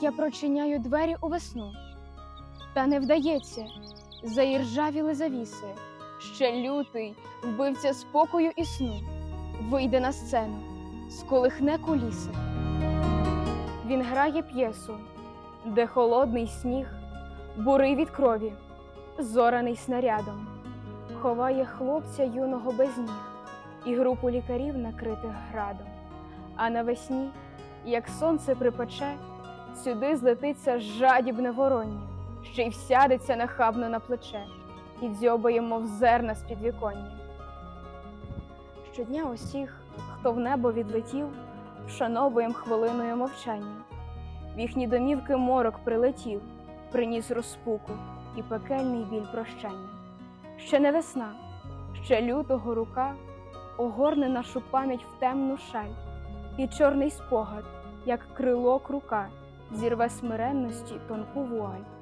Я прочиняю двері у весну, та не вдається, заіржавіли завіси. Ще лютий, вбивця спокою і сну, вийде на сцену, сколихне куліси. Він грає п'єсу, де холодний сніг, бурий від крові, зораний снарядом, ховає хлопця юного без ніг і групу лікарів, накритих градом. А навесні, як сонце припече, сюди злетиться жадібне вороння, що й всядеться нахабно на плече, і дзьобає, мов зерна з підвіконня. Щодня усіх, хто в небо відлетів, вшановуєм хвилиною мовчання. В їхні домівки морок прилетів, приніс розпуку і пекельний біль прощання. Ще не весна, ще лютого рука огорне нашу пам'ять в темну шаль, і чорний спогад, як крило крука, зірве смиренності тонку вуаль.